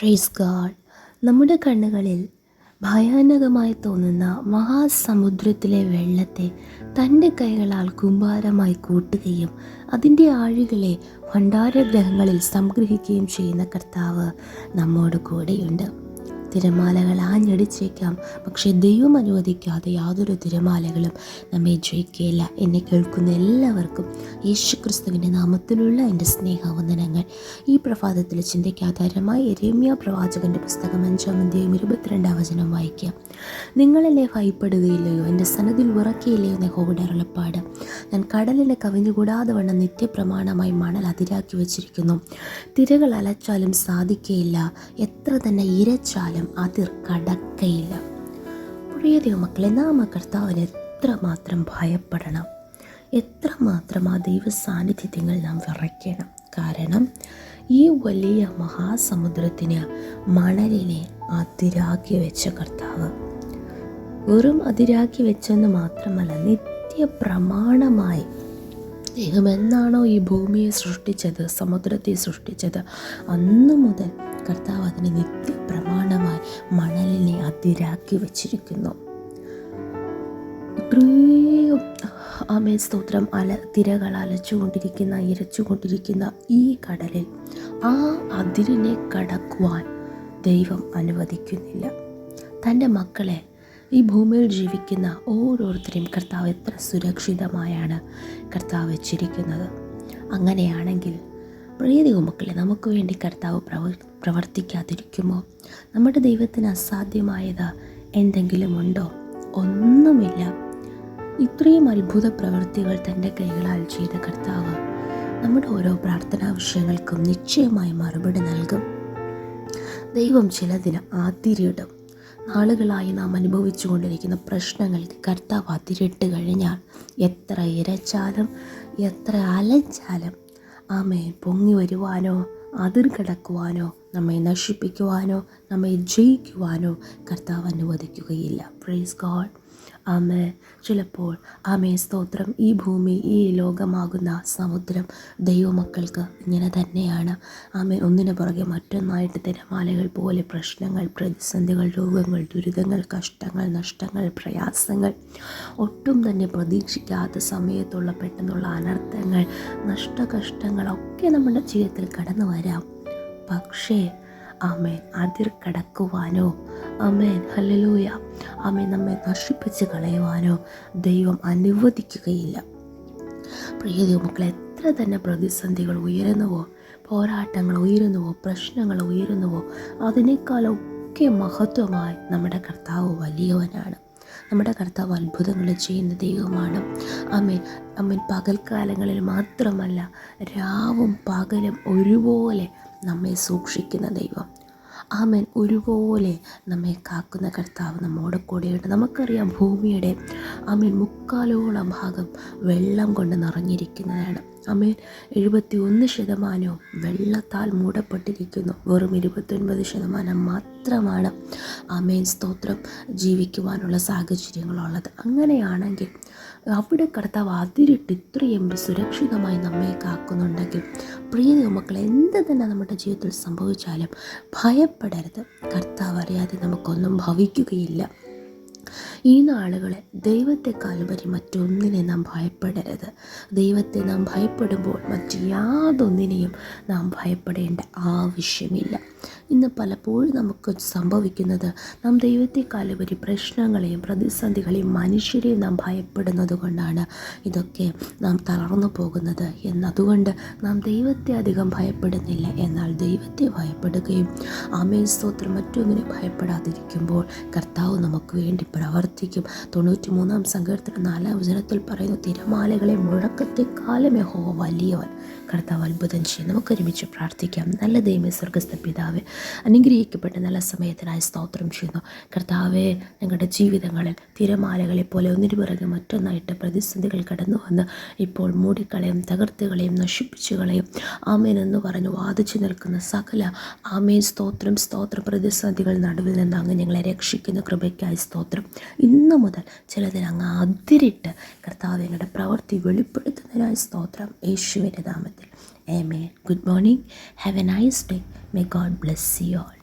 Praise God നമ്മുടെ കണ്ണുകളിൽ ഭയാനകമായി തോന്നുന്ന മഹാസമുദ്രത്തിലെ വെള്ളത്തെ തന്റെ കൈകളാൽ കുമ്പാരമായി കൂട്ടുകയും അതിന്റെ ആഴികളെ ഭണ്ഡാരഗ്രഹങ്ങളിൽ സംഗ്രഹിക്കുകയും ചെയ്യുന്ന കർത്താവ് നമ്മോട് കൂടെയുണ്ട്. തിരമാലകൾ ആഞ്ഞടിച്ചേക്കാം. പക്ഷേ ദൈവം അനുവദിക്കാതെ യാതൊരു തിരമാലകളും നമ്മെ ജയിക്കുകയില്ല എന്നെ കേൾക്കുന്ന എല്ലാവർക്കും യേശു ക്രിസ്തുവിന്റെ നാമത്തിലുള്ള എന്റെ സ്നേഹവന്ദനങ്ങൾ. ഈ പ്രഭാതത്തിൽ ചിന്തയ്ക്കാധാരമായി രമ്യ പ്രവാചകന്റെ പുസ്തകം അഞ്ചാം അധ്യായം ഇരുപത്തിരണ്ടാം വചനം വായിക്കാം. നിങ്ങളെന്നെ ഭയപ്പെടുകയില്ലയോ? എന്റെ സന്നദ്ധിൽ ഉറക്കിയില്ലയോ എന്ന ഹോവിടെ അരുളപ്പാട്. ഞാൻ കടലിനെ കവിഞ്ഞുകൂടാതെ വണ്ണം നിത്യപ്രമാണമായി മണൽ അതിരാക്കി വച്ചിരിക്കുന്നു. തിരകൾ അലച്ചാലും സാധിക്കയില്ല. എത്ര തന്നെ ഇരച്ചാലും അതിർ കടക്കയില്ല. പ്രിയ ദൈവമക്കളെ നാം കർത്താവിന് എത്ര എത്രമാത്രം ഭയപ്പെടണം? എത്രമാത്രം ആ ദൈവ സാന്നിധ്യത്തിൽ നാം വിറയ്ക്കണം? കാരണം ഈ വലിയ മഹാസമുദ്രത്തിന് മണലിനെ അതിരാക്കി വെച്ച കർത്താവ് വെറും അതിരാക്കി വെച്ചെന്ന് മാത്രമല്ല നിത്യ പ്രമാണമായി ദൈവം എന്നാണോ ഈ ഭൂമിയെ സൃഷ്ടിച്ചത് സമുദ്രത്തെ സൃഷ്ടിച്ചത്? അന്നു മുതൽ കർത്താവ് അതിന് നിത്യ പ്രമാണമായി മണലിനെ അതിരാക്കി വച്ചിരിക്കുന്നു. ഇത്രയും ആമേ സ്തോത്രം. അല തിരകൾ അലച്ചുകൊണ്ടിരിക്കുന്ന ഇരച്ചുകൊണ്ടിരിക്കുന്ന ഈ കടലിൽ ആ അതിരിനെ കടക്കുവാൻ ദൈവം അനുവദിക്കുന്നില്ല. തന്റെ മക്കളെ ഈ ഭൂമിയിൽ ജീവിക്കുന്ന ഓരോരുത്തരെയും കർത്താവ് എത്ര സുരക്ഷിതമായാണ് കർത്താവ് വെച്ചിരിക്കുന്നത്. അങ്ങനെയാണെങ്കിൽ പ്രിയ ദൈവമക്കളെ നമുക്ക് വേണ്ടി കർത്താവ് പ്രവർ പ്രവർത്തിക്കാതിരിക്കുമോ? നമ്മുടെ ദൈവത്തിന് അസാധ്യമായത് എന്തെങ്കിലും ഉണ്ടോ? ഒന്നുമില്ല. ഇത്രയും അത്ഭുത പ്രവൃത്തികൾ തന്റെ കൈകളാൽ ചെയ്ത കർത്താവ് നമ്മുടെ ഓരോ പ്രാർത്ഥനാ വിഷയങ്ങൾക്കും നിശ്ചയമായി മറുപടി നൽകും. ദൈവം ചിലതിന് അതിരിടും നാളുകളായി നാം അനുഭവിച്ചു കൊണ്ടിരിക്കുന്ന പ്രശ്നങ്ങൾക്ക് കർത്താവ് അതിരിട്ട് കഴിഞ്ഞാൽ എത്ര ഇരച്ചാലും എത്ര അലച്ചാലും ആമേ പൊങ്ങി വരുവാനോ അതിർ കിടക്കുവാനോ നമ്മെ നശിപ്പിക്കുവാനോ നമ്മെ ജയിക്കുവാനോ കർത്താവ് അനുവദിക്കുകയില്ല. പ്രൈസ് ഗോഡ് ആമേ ചിലപ്പോൾ ആമേ സ്തോത്രം ഈ ഭൂമി ഈ ലോകമാകുന്ന സമുദ്രം ദൈവമക്കൾക്ക് ഇങ്ങനെ തന്നെയാണ്. ആമേ ഒന്നിനു പുറകെ മറ്റൊന്നായിട്ട് തിരമാലകൾ പോലെ പ്രശ്നങ്ങൾ പ്രതിസന്ധികൾ രോഗങ്ങൾ ദുരിതങ്ങൾ കഷ്ടങ്ങൾ നഷ്ടങ്ങൾ പ്രയാസങ്ങൾ ഒട്ടും തന്നെ പ്രതീക്ഷിക്കാത്ത സമയത്തുള്ള പെട്ടെന്നുള്ള അനർത്ഥങ്ങൾ നഷ്ടകഷ്ടങ്ങളൊക്കെ നമ്മുടെ ജീവിതത്തിൽ കടന്നു വരാം പക്ഷേ ആമേൻ. അതിർ കടക്കുവാനോ? അമേൻ ഹലലൂയ ആമേൻ. നമ്മെ നശിപ്പിച്ച് കളയുവാനോ ദൈവം അനുവദിക്കുകയില്ല. പ്രിയ ദൈവമക്കൾ എത്ര തന്നെ പ്രതിസന്ധികൾ ഉയരുന്നുവോ പോരാട്ടങ്ങൾ ഉയരുന്നുവോ പ്രശ്നങ്ങൾ ഉയരുന്നുവോ അതിനേക്കാളൊക്കെ മഹത്വമായി നമ്മുടെ കർത്താവ് വലിയവനാണ്. നമ്മുടെ കർത്താവ് അത്ഭുതങ്ങൾ ചെയ്യുന്ന ദൈവമാണ്. അമ്മൻ അമ്മൻ പകൽക്കാലങ്ങളിൽ മാത്രമല്ല രാവും പകലും ഒരുപോലെ നമ്മെ സൂക്ഷിക്കുന്ന ദൈവം. ആമൻ. ഒരുപോലെ നമ്മെ കാക്കുന്ന കർത്താവ് നമ്മോട് കൂടെയുണ്ട്. നമുക്കറിയാം ഭൂമിയുടെ ആമൻ മുക്കാലോളം ഭാഗം വെള്ളം കൊണ്ട് നിറഞ്ഞിരിക്കുന്നതാണ്. അമേൻ എഴുപത്തി ഒന്ന് ശതമാനവും വെള്ളത്താൽ മൂടപ്പെട്ടിരിക്കുന്നു. വെറും ഇരുപത്തൊൻപത് ശതമാനം മാത്രമാണ് അമേൻ സ്തോത്രം ജീവിക്കുവാനുള്ള സാഹചര്യങ്ങളുള്ളത്. അങ്ങനെയാണെങ്കിൽ അവിടെ കർത്താവ് അതിരിട്ട് ഇത്രയും സുരക്ഷിതമായി നമ്മെ കാക്കുന്നുണ്ടെങ്കിൽ പ്രിയ മക്കൾ എന്ത് തന്നെ നമ്മുടെ ജീവിതത്തിൽ സംഭവിച്ചാലും ഭയപ്പെടരുത്. കർത്താവ് അറിയാതെ നമുക്കൊന്നും ഭവിക്കുകയില്ല. ഈ നാളുകളെ ദൈവത്തെക്കാളുപരി മറ്റൊന്നിനെ നാം ഭയപ്പെടരുത്. ദൈവത്തെ നാം ഭയപ്പെടുമ്പോൾ മറ്റ് യാതൊന്നിനെയും നാം ഭയപ്പെടേണ്ട ആവശ്യമില്ല. ഇന്ന് പലപ്പോഴും നമുക്ക് സംഭവിക്കുന്നത് നാം ദൈവത്തെക്കാളുപരി പ്രശ്നങ്ങളെയും പ്രതിസന്ധികളെയും മനുഷ്യരെയും നാം ഭയപ്പെടുന്നത് കൊണ്ടാണ്. ഇതൊക്കെ നാം തളർന്നു പോകുന്നത്. എന്നതുകൊണ്ട് നാം ദൈവത്തെ അധികം ഭയപ്പെടുന്നില്ല. എന്നാൽ ദൈവത്തെ ഭയപ്പെടുകയും ആമേ സ്തോത്രം മറ്റൊന്നിനെ ഭയപ്പെടാതിരിക്കുമ്പോൾ കർത്താവ് നമുക്ക് വേണ്ടി പ്രവർത്തിക്കും. തൊണ്ണൂറ്റി മൂന്നാം സങ്കീർത്തനം നാലാം വചനത്തിൽ പറയുന്ന തിരമാലകളെ മുഴക്കത്തെക്കാലം യഹോ വലിയവൻ. കർത്താവ് അത്ഭുതം ചെയ്യും. നമുക്കൊരുമിച്ച് പ്രാർത്ഥിക്കാം. നല്ല ദൈവമേ സ്വർഗസ്ഥ പിതാവേ അനുഗ്രഹിക്കപ്പെട്ട നല്ല സമയത്തിനായി സ്തോത്രം ചെയ്യുന്നു. കർത്താവെ ഞങ്ങളുടെ ജീവിതങ്ങളിൽ തിരമാലകളെ പോലെ ഒന്നിനു പിറകെ മറ്റൊന്നായിട്ട് പ്രതിസന്ധികൾ കടന്നു വന്ന് ഇപ്പോൾ മൂടിക്കളയും തകർത്തുകളെയും നശിപ്പിച്ചു കളയും ആമേൻ എന്ന് പറഞ്ഞ് വാദിച്ചു നിൽക്കുന്ന സകല ആമേൻ സ്തോത്രം സ്തോത്ര പ്രതിസന്ധികൾ നടുവിൽ നിന്ന് അങ്ങ് ഞങ്ങളെ രക്ഷിക്കുന്ന കൃപയ്ക്കായി സ്തോത്രം. ഇന്നു മുതൽ ചിലതിന് അങ്ങ് അതിരിട്ട് കർത്താവ് ഞങ്ങളുടെ പ്രവൃത്തി വെളിപ്പെടുത്തുന്നതിനായി സ്തോത്രം. യേശുവിന്റെ നാമത്തിൽ. Amen. Good morning. Have a nice day. May God bless you all.